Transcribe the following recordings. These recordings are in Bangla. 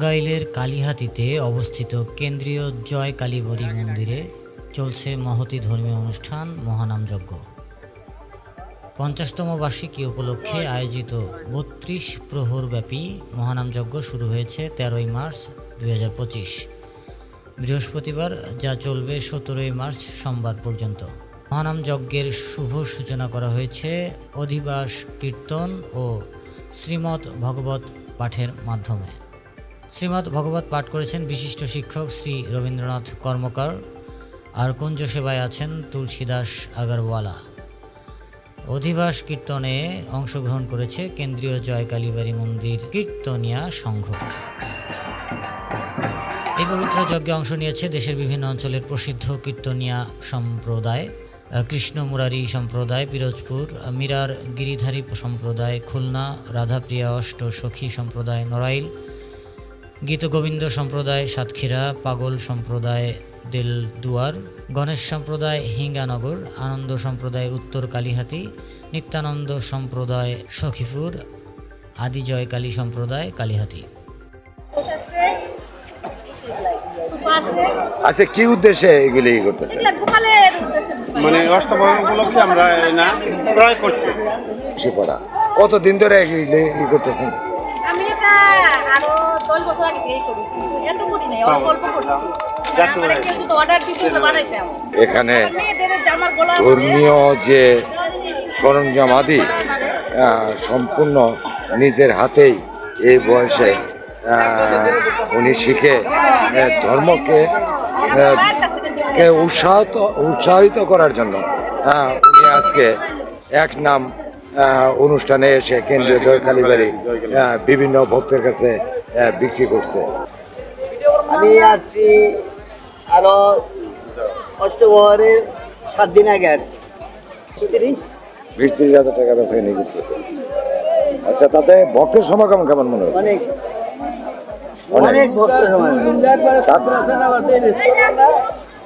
বাগেরহাটের কালীহাতিতে অবস্থিত কেন্দ্রীয় জয় কালীবরী মন্দিরে চলছে মহতি ধর্মীয় অনুষ্ঠান মহানাম যজ্ঞ পঞ্চাশতম বার্ষিকী উপলক্ষে আয়োজিত বত্রিশ প্রহরব্যাপী মহানাম যজ্ঞ শুরু হয়েছে তেরোই মার্চ দু হাজার পঁচিশ। বৃহস্পতিবার যা চলবে সতেরোই মার্চ সোমবার পর্যন্ত। মহানাম যজ্ঞের শুভ সূচনা করা হয়েছে অধিবাস, কীর্তন ও শ্রীমৎ ভগবত পাঠের মাধ্যমে। শ্রীমৎ ভগবত পাঠ করেছেন বিশিষ্ট শিক্ষক শ্রী রবীন্দ্রনাথ কর্মকার। আর কুঞ্জ সেবায় আছেন তুলসীদাস আগরওয়ালা। অধিবাস কীর্তনে অংশগ্রহণ করেছে কেন্দ্রীয় জয় কালীবাড়ি মন্দির কীর্তনিয়া সংঘ। এই পবিত্র যজ্ঞে অংশ নিয়েছে দেশের বিভিন্ন অঞ্চলের প্রসিদ্ধ কীর্তনিয়া সম্প্রদায়। কৃষ্ণ মুরারি সম্প্রদায়, পিরোজপুর, মিরার গিরিধারী সম্প্রদায়, খুলনা, রাধাপ্রিয়া, অষ্ট সখী সম্প্রদায়, নড়াইল গীতগোবিন্দ সম্প্রদায় সাতক্ষীরা পাগল সম্প্রদায় দেলদুয়ার গণেশ সম্প্রদায় হিঙ্গানগর আনন্দ সম্প্রদায় উত্তর কালীহাতি নিত্যানন্দ সম্প্রদায় সখীপুর আদিজয় কালী সম্প্রদায় কালীহাতি। আচ্ছা কি উদ্দেশ্যে এগুলি করতেছে মানে অষ্টমী উপলক্ষে আমরা না ক্রয় করছি। সে পড়া কতদিন ধরে এগুলি করতেছেন? আমি এটা আরও দশ বছর আগে করি এত করি নাই অল্প অল্প করছি। মানে এখানে ধর্মীয় যে সরঞ্জাম আদি সম্পূর্ণ নিজের হাতেই এই বয়সে উনি শিখে ধর্মকে উৎসাহিত উৎসাহিত করার জন্য উনি আজকে এক নাম অনুষ্ঠানে এসে কেন্দ্রীয় জয় কালীবাড়ি আহ, বিভিন্ন ভক্তের কাছে বিক্রি করছে। আমি আসছি আরও অষ্টবহরের সাত দিন আগে আসছি তিরিশ? বিশ তিরিশ হাজার টাকা বেচা নিয়ে করতেছে আচ্ছা তাতে ভক্তের সমাগম কেমন মনে হয় অনেক। অনেক। ভক্ত সমাজ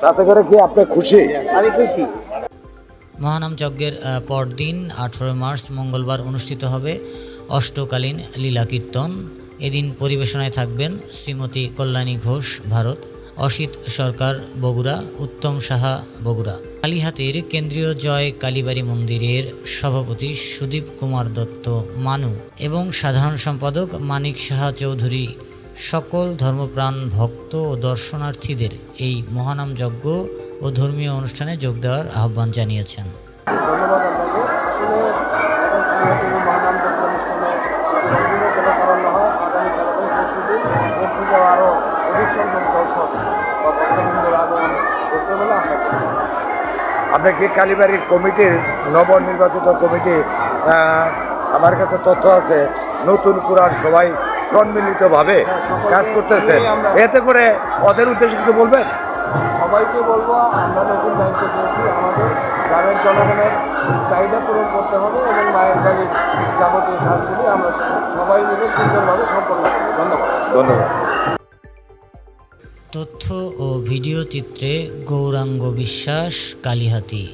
তাতে করে কি আপনি খুশি? আমি খুশি। মহানাম যজ্ঞের পরদিন আঠেরো মার্চ মঙ্গলবার অনুষ্ঠিত হবে অষ্টকালীন লীলা কীর্তন। এদিন পরিবেশনায় থাকবেন শ্রীমতী কল্যাণী ঘোষ, ভারত, অসিত সরকার, বগুড়া, উত্তম সাহা, বগুড়া। কালীহাতির কেন্দ্রীয় জয় কালীবাড়ি মন্দিরের সভাপতি সুদীপ কুমার দত্ত, মানু এবং সাধারণ সম্পাদক মানিক সাহা চৌধুরী, সকল ধর্মপ্রাণ ভক্ত ও দর্শনার্থীদের এই মহানাম যজ্ঞ ও ধর্মীয় অনুষ্ঠানে যোগ দেওয়ার আহ্বান জানিয়েছেন। ধন্যবাদ আগমন বলে আশা করি আপনি কি কালীবাড়ির কমিটির নবনির্বাচিত কমিটি আমার কাছে তথ্য আছে নতুন পুরাণ সবাই সম্মিলিতভাবে কাজ করতেছে। এতে করে ওদের উদ্দেশ্যে কিছু বলবেন? সবাইকে বলব আমরা নতুন দায়িত্ব পেয়েছি। আমাদের গ্রামের জনগণের চাহিদা পূরণ করতে হবে এবং মায়ের বাড়ির যাবতীয় কাজগুলি আমরা সবাই মিলে সুন্দরভাবে সম্পন্ন করব। ধন্যবাদ। ধন্যবাদ। তথ্য ও ভিডিও চিত্রে গৌরাঙ্গ বিশ্বাস কালীহাতি।